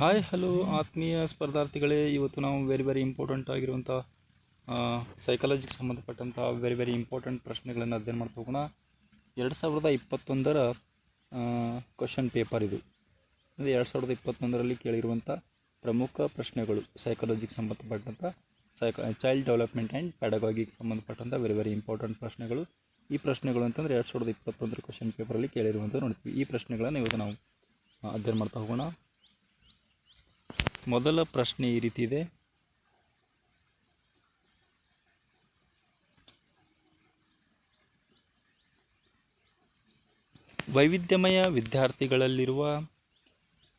Hi hello ಆತ್ಮೀಯ ಸ್ಪರ್ಧಾರ್ಥಿಗಳೇ. ಇವತ್ತು ನಾವು ವೆರಿ ವೆರಿ ಇಂಪಾರ್ಟೆಂಟ್ ಆಗಿರುವಂಥ ಸೈಕಾಲಜಿಗೆ ಸಂಬಂಧಪಟ್ಟಂಥ ವೆರಿ ವೆರಿ ಇಂಪಾರ್ಟೆಂಟ್ ಪ್ರಶ್ನೆಗಳನ್ನು ಅಧ್ಯಯನ ಮಾಡ್ತಾ ಹೋಗೋಣ. ಎರಡು ಸಾವಿರದ ಇಪ್ಪತ್ತೊಂದರ ಕ್ವಶನ್ ಪೇಪರ್ ಇದು. ಅಂದರೆ ಎರಡು ಸಾವಿರದ ಇಪ್ಪತ್ತೊಂದರಲ್ಲಿ ಕೇಳಿರುವಂಥ ಪ್ರಮುಖ ಪ್ರಶ್ನೆಗಳು ಸೈಕಾಲಜಿಗೆ ಸಂಬಂಧಪಟ್ಟಂಥ ಸೈಕ ಚೈಲ್ಡ್ ಡೆವಲಪ್ಮೆಂಟ್ ಆ್ಯಂಡ್ ಪ್ಯಾಡಗಾಗಿಗೆ ಸಂಬಂಧಪಟ್ಟಂಥ ವೆರಿ ವೆರಿ ಇಂಪಾರ್ಟೆಂಟ್ ಪ್ರಶ್ನೆಗಳು. ಈ ಪ್ರಶ್ನೆಗಳು ಅಂತಂದರೆ ಎರಡು ಸಾವಿರದ ಇಪ್ಪತ್ತೊಂದರ ಕ್ವಶನ್ ಪೇಪರಲ್ಲಿ ಕೇಳಿರುವಂಥ ನೋಡ್ತೀವಿ. ಈ ಪ್ರಶ್ನೆಗಳನ್ನು ಇವತ್ತು ನಾವು ಅಧ್ಯಯನ ಮಾಡ್ತಾ ಹೋಗೋಣ. ಮೊದಲ ಪ್ರಶ್ನೆ ಈ ರೀತಿ ಇದೆ. ವೈವಿಧ್ಯಮಯ ವಿದ್ಯಾರ್ಥಿಗಳಲ್ಲಿರುವ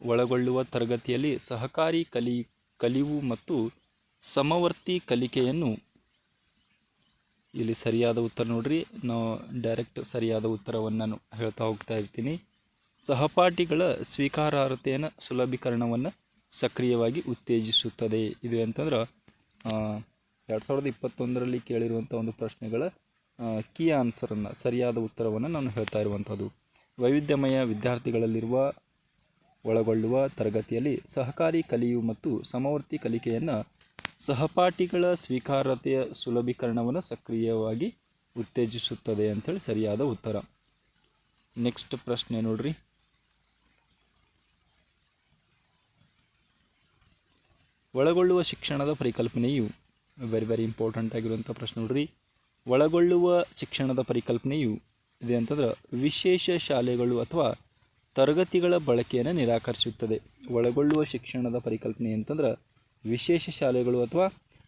ಒಳಗೊಳ್ಳುವ ತರಗತಿಯಲ್ಲಿ ಸಹಕಾರಿ ಕಲಿ, ಕಲಿವು ಮತ್ತು ಸಮವರ್ತಿ ಕಲಿಕೆಯನ್ನು ಇಲ್ಲಿ ಸರಿಯಾದ ಉತ್ತರ ನೋಡ್ರಿ. ನಾವು ಡೈರೆಕ್ಟ್ ಸರಿಯಾದ ಉತ್ತರವನ್ನು ನಾನು ಹೇಳ್ತಾ ಹೋಗ್ತಾ ಇರ್ತೀನಿ. ಸಹಪಾಠಿಗಳ ಸ್ವೀಕಾರಾರ್ಹತೆಯನ್ನು, ಸುಲಭೀಕರಣವನ್ನು ಸಕ್ರಿಯವಾಗಿ ಉತ್ತೇಜಿಸುತ್ತದೆ. ಇದು ಅಂತಂದ್ರೆ ಎರಡು ಸಾವಿರದ ಇಪ್ಪತ್ತೊಂದರಲ್ಲಿ ಕೇಳಿರುವಂಥ ಒಂದು ಪ್ರಶ್ನೆಗಳ ಕೀ ಆನ್ಸರನ್ನು ಸರಿಯಾದ ಉತ್ತರವನ್ನು ನಾನು ಹೇಳ್ತಾ ಇರುವಂಥದ್ದು ವೈವಿಧ್ಯಮಯ ವಿದ್ಯಾರ್ಥಿಗಳಲ್ಲಿರುವ, ಒಳಗೊಳ್ಳುವ ತರಗತಿಯಲ್ಲಿ ಸಹಕಾರಿ ಕಲಿಯು ಮತ್ತು ಸಮವರ್ತಿ ಕಲಿಕೆಯನ್ನು ಸಹಪಾಠಿಗಳ ಸ್ವೀಕಾರತೆಯ ಸುಲಭೀಕರಣವನ್ನು ಸಕ್ರಿಯವಾಗಿ ಉತ್ತೇಜಿಸುತ್ತದೆ ಅಂಥೇಳಿ ಸರಿಯಾದ ಉತ್ತರ. ನೆಕ್ಸ್ಟ್ ಪ್ರಶ್ನೆ ನೋಡ್ರಿ. ಒಳಗೊಳ್ಳುವ ಶಿಕ್ಷಣದ ಪರಿಕಲ್ಪನೆಯು ವೆರಿ ವೆರಿ ಇಂಪಾರ್ಟೆಂಟ್ ಆಗಿರುವಂಥ ಪ್ರಶ್ನೆ ನೋಡ್ರಿ. ಒಳಗೊಳ್ಳುವ ಶಿಕ್ಷಣದ ಪರಿಕಲ್ಪನೆಯು ಇದೆ ಅಂತಂದ್ರೆ ವಿಶೇಷ ಶಾಲೆಗಳು ಅಥವಾ ತರಗತಿಗಳ ಬಳಕೆಯನ್ನು ನಿರಾಕರಿಸುತ್ತದೆ. ಒಳಗೊಳ್ಳುವ ಶಿಕ್ಷಣದ ಪರಿಕಲ್ಪನೆ ಅಂತಂದ್ರೆ ವಿಶೇಷ ಶಾಲೆಗಳು ಅಥವಾ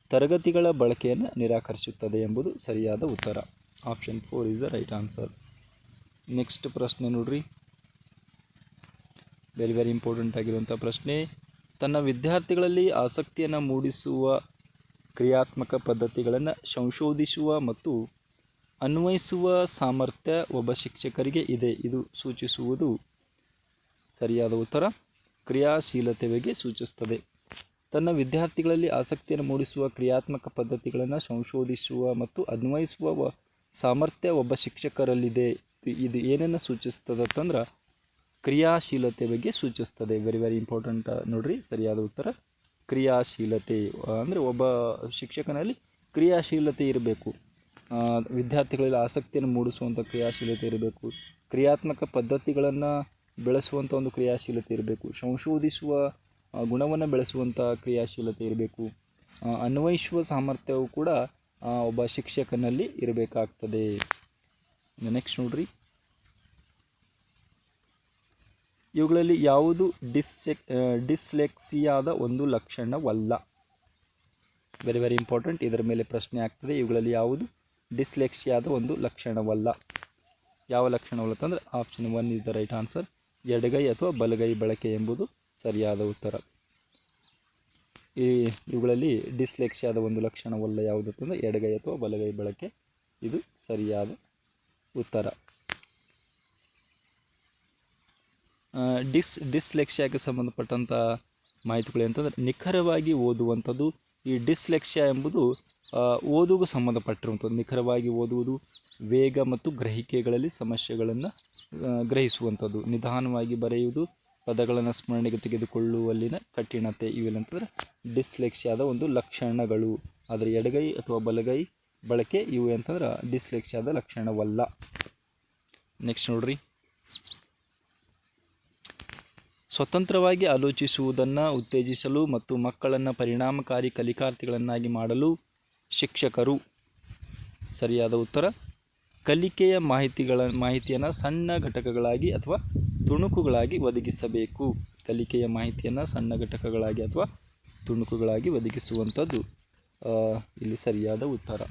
ತರಗತಿಗಳ ಬಳಕೆಯನ್ನು ನಿರಾಕರಿಸುತ್ತದೆ ಎಂಬುದು ಸರಿಯಾದ ಉತ್ತರ. Option four is the right answer next ಪ್ರಶ್ನೆ ನೋಡ್ರಿ. ವೆರಿ ವೆರಿ ಇಂಪಾರ್ಟೆಂಟ್ ಆಗಿರುವಂಥ ಪ್ರಶ್ನೆ. ತನ್ನ ವಿದ್ಯಾರ್ಥಿಗಳಲ್ಲಿ ಆಸಕ್ತಿಯನ್ನು ಮೂಡಿಸುವ ಕ್ರಿಯಾತ್ಮಕ ಪದ್ಧತಿಗಳನ್ನು ಸಂಶೋಧಿಸುವ ಮತ್ತು ಅನ್ವಯಿಸುವ ಸಾಮರ್ಥ್ಯ ಒಬ್ಬ ಶಿಕ್ಷಕರಿಗೆ ಇದೆ. ಇದು ಸೂಚಿಸುವುದು ಸರಿಯಾದ ಉತ್ತರ. ಕ್ರಿಯಾಶೀಲತೆ ಬಗ್ಗೆ ಸೂಚಿಸುತ್ತದೆ. ತನ್ನ ವಿದ್ಯಾರ್ಥಿಗಳಲ್ಲಿ ಆಸಕ್ತಿಯನ್ನು ಮೂಡಿಸುವ ಕ್ರಿಯಾತ್ಮಕ ಪದ್ಧತಿಗಳನ್ನು ಸಂಶೋಧಿಸುವ ಮತ್ತು ಅನ್ವಯಿಸುವ ಸಾಮರ್ಥ್ಯ ಒಬ್ಬ ಶಿಕ್ಷಕರಲ್ಲಿದೆ. ಇದು- ಏನನ್ನು ಸೂಚಿಸ್ತದೆ ಅಂತಂದ್ರೆ ಕ್ರಿಯಾಶೀಲತೆ ಬಗ್ಗೆ ಸೂಚಿಸ್ತದೆ. ವೆರಿ ವೆರಿ ಇಂಪಾರ್ಟೆಂಟ್ ನೋಡ್ರಿ, ಸರಿಯಾದ ಉತ್ತರ. ಕ್ರಿಯಾಶೀಲತೆ, ಅಂದರೆ ಒಬ್ಬ ಶಿಕ್ಷಕನಲ್ಲಿ ಕ್ರಿಯಾಶೀಲತೆ ಇರಬೇಕು. ವಿದ್ಯಾರ್ಥಿಗಳಲ್ಲಿ ಆಸಕ್ತಿಯನ್ನು ಮೂಡಿಸುವಂಥ ಕ್ರಿಯಾಶೀಲತೆ ಇರಬೇಕು. ಕ್ರಿಯಾತ್ಮಕ ಪದ್ಧತಿಗಳನ್ನು ಬೆಳೆಸುವಂಥ ಒಂದು ಕ್ರಿಯಾಶೀಲತೆ ಇರಬೇಕು. ಸಂಶೋಧಿಸುವ ಗುಣವನ್ನು ಬೆಳೆಸುವಂಥ ಕ್ರಿಯಾಶೀಲತೆ ಇರಬೇಕು. ಅನ್ವಯಿಸುವ ಸಾಮರ್ಥ್ಯವು ಕೂಡ ಒಬ್ಬ ಶಿಕ್ಷಕನಲ್ಲಿ ಇರಬೇಕಾಗ್ತದೆ. ನೆಕ್ಸ್ಟ್ ನೋಡ್ರಿ. ಇವುಗಳಲ್ಲಿ ಯಾವುದು ಡಿಸ್ಸೆಕ್ ಡಿಸ್ಲೆಕ್ಸಿಯಾದ ಒಂದು ಲಕ್ಷಣವಲ್ಲ. ವೆರಿ ವೆರಿ ಇಂಪಾರ್ಟೆಂಟ್ ಇದರ ಮೇಲೆ ಪ್ರಶ್ನೆ ಆಗ್ತದೆ. ಇವುಗಳಲ್ಲಿ ಯಾವುದು ಡಿಸ್ಲೆಕ್ಸಿಯಾದ ಒಂದು ಲಕ್ಷಣವಲ್ಲ. ಯಾವ ಲಕ್ಷಣವಲ್ಲ ಅಂತಂದರೆ option one is the right answer ಎಡಗೈ ಅಥವಾ ಬಲಗೈ ಬಳಕೆ ಎಂಬುದು ಸರಿಯಾದ ಉತ್ತರ. ಈ ಇವುಗಳಲ್ಲಿ ಡಿಸ್ಲೆಕ್ಸಿಯಾದ ಒಂದು ಲಕ್ಷಣವಲ್ಲ ಯಾವುದು ಅಂತಂದರೆ ಎಡಗೈ ಅಥವಾ ಬಲಗೈ ಬಳಕೆ. ಇದು ಸರಿಯಾದ ಉತ್ತರ ಆ, ಡಿಸ್ ಡಿಸ್ಲೆಕ್ಷಕ್ಕೆ ಸಂಬಂಧಪಟ್ಟಂಥ ಮಾಹಿತಿಗಳು ಅಂತಂದರೆ ನಿಖರವಾಗಿ ಓದುವಂಥದ್ದು ಈ ಡಿಸ್ಲೆಕ್ಸಿಯಾ ಎಂಬುದು ಓದುಗೂ ಸಂಬಂಧಪಟ್ಟಿರುವಂಥದ್ದು. ನಿಖರವಾಗಿ ಓದುವುದು ವೇಗ ಮತ್ತು ಗ್ರಹಿಕೆಗಳಲ್ಲಿ ಸಮಸ್ಯೆಗಳನ್ನು ಗ್ರಹಿಸುವಂಥದ್ದು. ನಿಧಾನವಾಗಿ ಬರೆಯುವುದು, ಪದಗಳನ್ನು ಸ್ಮರಣೆಗೆ ತೆಗೆದುಕೊಳ್ಳುವಲ್ಲಿನ ಕಠಿಣತೆ ಇವೆಲ್ಲಂತಂದರೆ ಡಿಸ್ಲೆಕ್ಸಿಯಾದ ಒಂದು ಲಕ್ಷಣಗಳು. ಅದರ ಎಡಗೈ ಅಥವಾ ಬಲಗೈ ಬಳಕೆ ಇವು ಅಂತಂದ್ರೆ ಡಿಸ್ಲೆಕ್ಸಿಯಾದ ಲಕ್ಷಣವಲ್ಲ. ನೆಕ್ಸ್ಟ್ ನೋಡ್ರಿ. ಸ್ವತಂತ್ರವಾಗಿ ಆಲೋಚಿಸುವುದನ್ನು ಉತ್ತೇಜಿಸಲು ಮತ್ತು ಮಕ್ಕಳನ್ನು ಪರಿಣಾಮಕಾರಿ ಕಲಿಕಾರ್ಥಿಗಳನ್ನಾಗಿ ಮಾಡಲು ಶಿಕ್ಷಕರು. ಸರಿಯಾದ ಉತ್ತರ? ಕಲಿಕೆಯ ಮಾಹಿತಿಗಳ, ಮಾಹಿತಿಯನ್ನು ಸಣ್ಣ ಘಟಕಗಳಾಗಿ ಅಥವಾ ತುಣುಕುಗಳಾಗಿ ಒದಗಿಸಬೇಕು. ಕಲಿಕೆಯ ಮಾಹಿತಿಯನ್ನು ಸಣ್ಣ ಘಟಕಗಳಾಗಿ ಅಥವಾ ತುಣುಕುಗಳಾಗಿ ಒದಗಿಸುವಂಥದ್ದು. ಇಲ್ಲಿ ಸರಿಯಾದ ಉತ್ತರ.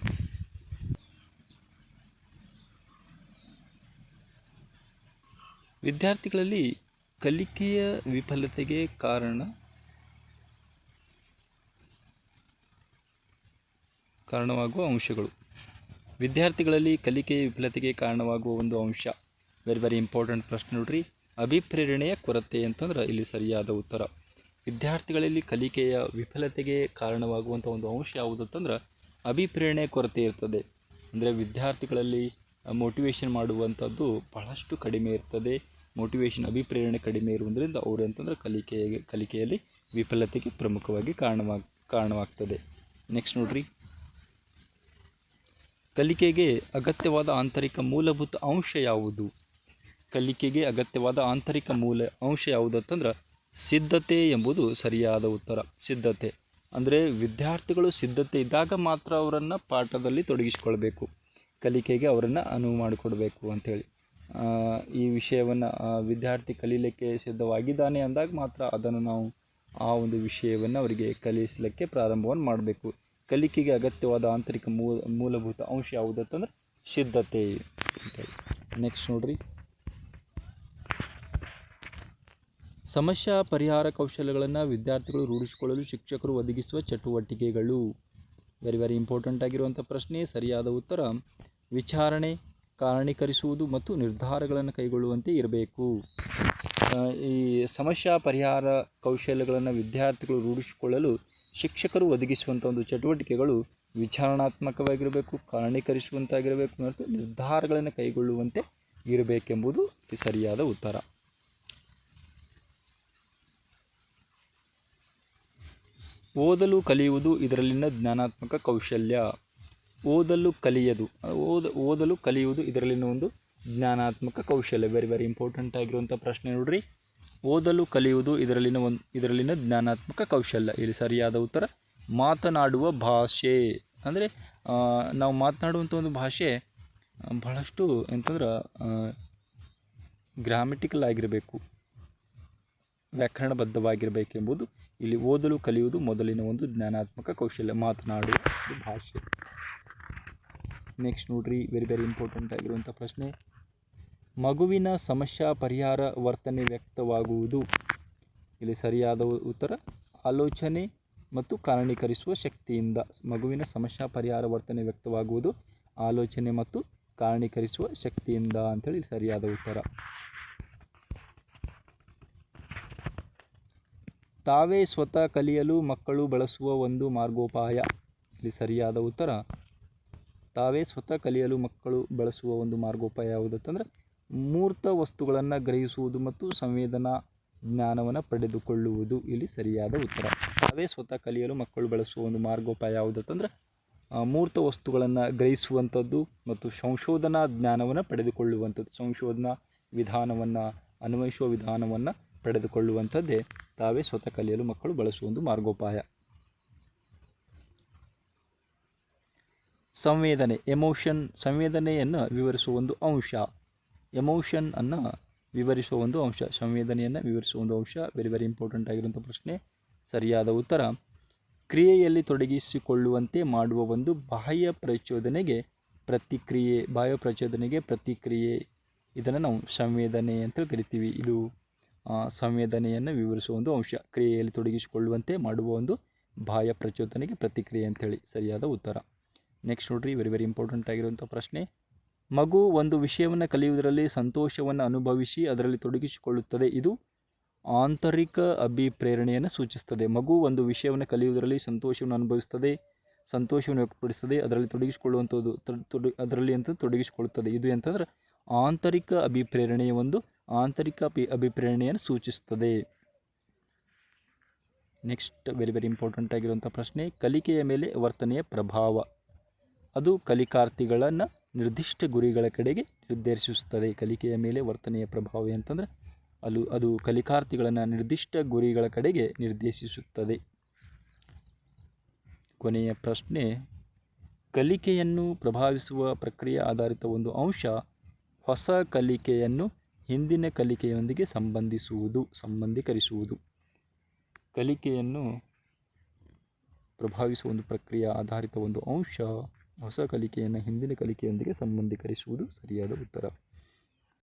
ವಿದ್ಯಾರ್ಥಿಗಳಲ್ಲಿ ಕಲಿಕೆಯ ವಿಫಲತೆಗೆ ಕಾರಣ ಕಾರಣವಾಗುವ ಅಂಶಗಳು. ವಿದ್ಯಾರ್ಥಿಗಳಲ್ಲಿ ಕಲಿಕೆಯ ವಿಫಲತೆಗೆ ಕಾರಣವಾಗುವ ಒಂದು ಅಂಶ. ವೆರಿ ವೆರಿ ಇಂಪಾರ್ಟೆಂಟ್ ಪ್ರಶ್ನೆ ನೋಡ್ರಿ. ಅಭಿಪ್ರೇರಣೆಯ ಕೊರತೆ ಅಂತಂದ್ರೆ ಇಲ್ಲಿ ಸರಿಯಾದ ಉತ್ತರ. ವಿದ್ಯಾರ್ಥಿಗಳಲ್ಲಿ ಕಲಿಕೆಯ ವಿಫಲತೆಗೆ ಕಾರಣವಾಗುವಂಥ ಒಂದು ಅಂಶ ಯಾವುದು ಅಂತಂದ್ರೆ ಅಭಿಪ್ರೇರಣೆ ಕೊರತೆ ಇರ್ತದೆ. ಅಂದರೆ ವಿದ್ಯಾರ್ಥಿಗಳಲ್ಲಿ ಮೋಟಿವೇಶನ್ ಮಾಡುವಂಥದ್ದು ಬಹಳಷ್ಟು ಕಡಿಮೆ ಇರ್ತದೆ. ಮೋಟಿವೇಶನ್ ಅಭಿಪ್ರೇರಣೆ ಕಡಿಮೆ ಇರುವುದರಿಂದ ಅವರು ಅಂತಂದ್ರೆ ಕಲಿಕೆಗೆ, ಕಲಿಕೆಯಲ್ಲಿ ವಿಫಲತೆಗೆ ಪ್ರಮುಖವಾಗಿ ಕಾರಣವಾಗ ಕಾರಣವಾಗ್ತದೆ. ನೆಕ್ಸ್ಟ್ ನೋಡ್ರಿ. ಕಲಿಕೆಗೆ ಅಗತ್ಯವಾದ ಆಂತರಿಕ ಮೂಲಭೂತ ಅಂಶ ಯಾವುದು? ಕಲಿಕೆಗೆ ಅಗತ್ಯವಾದ ಆಂತರಿಕ ಮೂಲ ಅಂಶ ಯಾವುದು ಅಂತಂದ್ರೆ ಸಿದ್ಧತೆ ಎಂಬುದು ಸರಿಯಾದ ಉತ್ತರ. ಸಿದ್ಧತೆ. ಅಂದರೆ ವಿದ್ಯಾರ್ಥಿಗಳು ಸಿದ್ಧತೆ ಇದ್ದಾಗ ಮಾತ್ರ ಅವರನ್ನು ಪಾಠದಲ್ಲಿ ತೊಡಗಿಸಿಕೊಳ್ಬೇಕು. ಕಲಿಕೆಗೆ ಅವರನ್ನು ಅನುವು ಮಾಡಿಕೊಡ್ಬೇಕು ಅಂಥೇಳಿ. ಈ ವಿಷಯವನ್ನು ವಿದ್ಯಾರ್ಥಿ ಕಲೀಲಿಕ್ಕೆ ಸಿದ್ಧವಾಗಿದ್ದಾನೆ ಅಂದಾಗ ಮಾತ್ರ ಅದನ್ನು ನಾವು ಆ ಒಂದು ವಿಷಯವನ್ನು ಅವರಿಗೆ ಕಲಿಸಲಿಕ್ಕೆ ಪ್ರಾರಂಭವನ್ನು ಮಾಡಬೇಕು. ಕಲಿಕೆಗೆ ಅಗತ್ಯವಾದ ಆಂತರಿಕ ಮೂಲ ಮೂಲಭೂತ ಅಂಶ ಯಾವುದು ಅಂತಂದ್ರೆ ಸಿದ್ಧತೆ ನೆಕ್ಸ್ಟ್ ನೋಡ್ರಿ. ಸಮಸ್ಯಾ ಪರಿಹಾರ ಕೌಶಲ್ಯಗಳನ್ನು ವಿದ್ಯಾರ್ಥಿಗಳು ರೂಢಿಸಿಕೊಳ್ಳಲು ಶಿಕ್ಷಕರು ಒದಗಿಸುವ ಚಟುವಟಿಕೆಗಳು. ವೆರಿ ವೆರಿ ಇಂಪಾರ್ಟೆಂಟ್ ಆಗಿರುವಂಥ ಪ್ರಶ್ನೆ, ಸರಿಯಾದ ಉತ್ತರ ವಿಚಾರಣೆ ಕಾರಣೀಕರಿಸುವುದು ಮತ್ತು ನಿರ್ಧಾರಗಳನ್ನು ಕೈಗೊಳ್ಳುವಂತೆ ಇರಬೇಕು. ಈ ಸಮಸ್ಯಾ ಪರಿಹಾರ ಕೌಶಲ್ಯಗಳನ್ನು ವಿದ್ಯಾರ್ಥಿಗಳು ರೂಢಿಸಿಕೊಳ್ಳಲು ಶಿಕ್ಷಕರು ಒದಗಿಸುವಂಥ ಒಂದು ಚಟುವಟಿಕೆಗಳು ವಿಚಾರಣಾತ್ಮಕವಾಗಿರಬೇಕು, ಕಾರಣೀಕರಿಸುವಂತಾಗಿರಬೇಕು ಮತ್ತು ನಿರ್ಧಾರಗಳನ್ನು ಕೈಗೊಳ್ಳುವಂತೆ ಇರಬೇಕೆಂಬುದು ಸರಿಯಾದ ಉತ್ತರ. ಓದಲು ಕಲಿಯುವುದು ಇದರಲ್ಲಿನ ಜ್ಞಾನಾತ್ಮಕ ಕೌಶಲ್ಯ. ಓದಲು ಕಲಿಯದು. ಓದ, ಓದಲು ಕಲಿಯುವುದು ಇದರಲ್ಲಿನ ಒಂದು ಜ್ಞಾನಾತ್ಮಕ ಕೌಶಲ್ಯ. ವೆರಿ ವೆರಿ ಇಂಪಾರ್ಟೆಂಟ್ ಆಗಿರುವಂಥ ಪ್ರಶ್ನೆ ನೋಡ್ರಿ. ಓದಲು ಕಲಿಯುವುದು ಇದರಲ್ಲಿನ ಒಂದು, ಇದರಲ್ಲಿನ ಜ್ಞಾನಾತ್ಮಕ ಕೌಶಲ್ಯ. ಇಲ್ಲಿ ಸರಿಯಾದ ಉತ್ತರ, ಮಾತನಾಡುವ ಭಾಷೆ. ಅಂದರೆ ನಾವು ಮಾತನಾಡುವಂಥ ಒಂದು ಭಾಷೆ ಬಹಳಷ್ಟು ಎಂತಂದ್ರೆ ಗ್ರಾಮೆಟಿಕಲ್ ಆಗಿರಬೇಕು, ವ್ಯಾಕರಣಬದ್ಧವಾಗಿರಬೇಕೆಂಬುದು ಇಲ್ಲಿ ಓದಲು ಕಲಿಯುವುದು ಮೊದಲಿನ ಒಂದು ಜ್ಞಾನಾತ್ಮಕ ಕೌಶಲ್ಯ. ಮಾತನಾಡುವ ಭಾಷೆ. ನೆಕ್ಸ್ಟ್ ನೋಡ್ರಿ ವೆರಿ ವೆರಿ ಇಂಪಾರ್ಟೆಂಟ್ ಆಗಿರುವಂಥ ಪ್ರಶ್ನೆ. ಮಗುವಿನ ಸಮಸ್ಯಾ ಪರಿಹಾರ ವರ್ತನೆ ವ್ಯಕ್ತವಾಗುವುದು. ಇಲ್ಲಿ ಸರಿಯಾದ ಉತ್ತರ, ಆಲೋಚನೆ ಮತ್ತು ಕಾರಣೀಕರಿಸುವ ಶಕ್ತಿಯಿಂದ ಮಗುವಿನ ಸಮಸ್ಯಾ ಪರಿಹಾರ ವರ್ತನೆ ವ್ಯಕ್ತವಾಗುವುದು, ಆಲೋಚನೆ ಮತ್ತು ಕಾರಣೀಕರಿಸುವ ಶಕ್ತಿಯಿಂದ ಅಂತೇಳಿ ಸರಿಯಾದ ಉತ್ತರ. ತಾವೇ ಸ್ವತಃ ಕಲಿಯಲು ಮಕ್ಕಳು ಬಳಸುವ ಒಂದು ಮಾರ್ಗೋಪಾಯ. ಇಲ್ಲಿ ಸರಿಯಾದ ಉತ್ತರ ತಾವೇ ಸ್ವತಃ ಕಲಿಯಲು ಮಕ್ಕಳು ಬಳಸುವ ಒಂದು ಮಾರ್ಗೋಪಾಯ ಯಾವುದಂತಂದರೆ ಮೂರ್ತ ವಸ್ತುಗಳನ್ನು ಗ್ರಹಿಸುವುದು ಮತ್ತು ಸಂವೇದನಾ ಜ್ಞಾನವನ್ನು ಪಡೆದುಕೊಳ್ಳುವುದು. ಇಲ್ಲಿ ಸರಿಯಾದ ಉತ್ತರ. ತಾವೇ ಸ್ವತಃ ಕಲಿಯಲು ಮಕ್ಕಳು ಬಳಸುವ ಒಂದು ಮಾರ್ಗೋಪಾಯ ಯಾವುದಂತಂದರೆ ಮೂರ್ತ ವಸ್ತುಗಳನ್ನು ಗ್ರಹಿಸುವಂಥದ್ದು ಮತ್ತು ಸಂಶೋಧನಾ ಜ್ಞಾನವನ್ನು ಪಡೆದುಕೊಳ್ಳುವಂಥದ್ದು. ಸಂಶೋಧನಾ ವಿಧಾನವನ್ನು, ಅನ್ವಯಿಸುವ ವಿಧಾನವನ್ನು ಪಡೆದುಕೊಳ್ಳುವಂಥದ್ದೇ ತಾವೇ ಸ್ವತಃ ಕಲಿಯಲು ಮಕ್ಕಳು ಬಳಸುವ ಒಂದು ಮಾರ್ಗೋಪಾಯ. ಸಂವೇದನೆ ಎಮೋಷನ್ ಸಂವೇದನೆಯನ್ನು ವಿವರಿಸುವ ಒಂದು ಅಂಶ. ಎಮೋಷನ್ ಅನ್ನು ವಿವರಿಸುವ ಒಂದು ಅಂಶ. ಸಂವೇದನೆಯನ್ನು ವಿವರಿಸುವ ಒಂದು ಅಂಶ. ವೆರಿ ವೆರಿ ಇಂಪಾರ್ಟೆಂಟ್ ಆಗಿರುವಂಥ ಪ್ರಶ್ನೆ. ಸರಿಯಾದ ಉತ್ತರ. ಕ್ರಿಯೆಯಲ್ಲಿ ತೊಡಗಿಸಿಕೊಳ್ಳುವಂತೆ ಮಾಡುವ ಒಂದು ಬಾಹ್ಯ ಪ್ರಚೋದನೆಗೆ ಪ್ರತಿಕ್ರಿಯೆ, ಬಾಹ್ಯ ಪ್ರಚೋದನೆಗೆ ಪ್ರತಿಕ್ರಿಯೆ. ಇದನ್ನು ನಾವು ಸಂವೇದನೆ ಅಂತ ಕರಿತೀವಿ. ಇದು ಸಂವೇದನೆಯನ್ನು ವಿವರಿಸುವ ಒಂದು ಅಂಶ. ಕ್ರಿಯೆಯಲ್ಲಿ ತೊಡಗಿಸಿಕೊಳ್ಳುವಂತೆ ಮಾಡುವ ಒಂದು ಬಾಹ್ಯ ಪ್ರಚೋದನೆಗೆ ಪ್ರತಿಕ್ರಿಯೆ ಅಂತೇಳಿ ಸರಿಯಾದ ಉತ್ತರ. ನೆಕ್ಸ್ಟ್ ನೋಡ್ರಿ ವೆರಿ ವೆರಿ ಇಂಪಾರ್ಟೆಂಟ್ ಆಗಿರುವಂಥ ಪ್ರಶ್ನೆ. ಮಗು ಒಂದು ವಿಷಯವನ್ನು ಕಲಿಯುವುದರಲ್ಲಿ ಸಂತೋಷವನ್ನು ಅನುಭವಿಸಿ ಅದರಲ್ಲಿ ತೊಡಗಿಸಿಕೊಳ್ಳುತ್ತದೆ. ಇದು ಆಂತರಿಕ ಅಭಿಪ್ರೇರಣೆಯನ್ನು ಸೂಚಿಸುತ್ತದೆ ಮಗು ಒಂದು ವಿಷಯವನ್ನು ಕಲಿಯುವುದರಲ್ಲಿ ಸಂತೋಷವನ್ನು ಅನುಭವಿಸುತ್ತದೆ ಸಂತೋಷವನ್ನು ವ್ಯಕ್ತಪಡಿಸುತ್ತದೆ ಅದರಲ್ಲಿ ತೊಡಗಿಸಿಕೊಳ್ಳುವಂಥದ್ದು ತೊಡ್- ಅದರಲ್ಲಿ ಅಂತ ತೊಡಗಿಸಿಕೊಳ್ಳುತ್ತದೆ. ಇದು ಅಂತಂದ್ರೆ ಆಂತರಿಕ ಅಭಿಪ್ರೇರಣೆಯ ಒಂದು ಆಂತರಿಕ ಅಭಿ ಅಭಿಪ್ರೇರಣೆಯನ್ನು ಸೂಚಿಸುತ್ತದೆ ನೆಕ್ಸ್ಟ್ ವೆರಿ ವೆರಿ ಇಂಪಾರ್ಟೆಂಟ್ ಆಗಿರುವಂಥ ಪ್ರಶ್ನೆ, ಕಲಿಕೆಯ ಮೇಲೆ ವರ್ತನೆಯ ಪ್ರಭಾವ. ಅದು ಕಲಿಕಾರ್ಥಿಗಳನ್ನು ನಿರ್ದಿಷ್ಟ ಗುರಿಗಳ ಕಡೆಗೆ ನಿರ್ದೇಶಿಸುತ್ತದೆ. ಕಲಿಕೆಯ ಮೇಲೆ ವರ್ತನೆಯ ಪ್ರಭಾವ ಅಂತಂದರೆ ಅದು ಅದು ಕಲಿಕಾರ್ಥಿಗಳನ್ನು ನಿರ್ದಿಷ್ಟ ಗುರಿಗಳ ಕಡೆಗೆ ನಿರ್ದೇಶಿಸುತ್ತದೆ. ಕೊನೆಯ ಪ್ರಶ್ನೆ, ಕಲಿಕೆಯನ್ನು ಪ್ರಭಾವಿಸುವ ಪ್ರಕ್ರಿಯೆ ಆಧಾರಿತ ಒಂದು ಅಂಶ ಹೊಸ ಕಲಿಕೆಯನ್ನು ಹಿಂದಿನ ಕಲಿಕೆಯೊಂದಿಗೆ ಸಂಬಂಧಿಸುವುದು, ಸಂಬಂಧೀಕರಿಸುವುದು. ಕಲಿಕೆಯನ್ನು ಪ್ರಭಾವಿಸುವ ಒಂದು ಪ್ರಕ್ರಿಯೆ ಆಧಾರಿತ ಒಂದು ಅಂಶ ಹೊಸ ಕಲಿಕೆಯನ್ನು ಹಿಂದಿನ ಕಲಿಕೆಯೊಂದಿಗೆ ಸಂಬಂಧೀಕರಿಸುವುದು ಸರಿಯಾದ ಉತ್ತರ.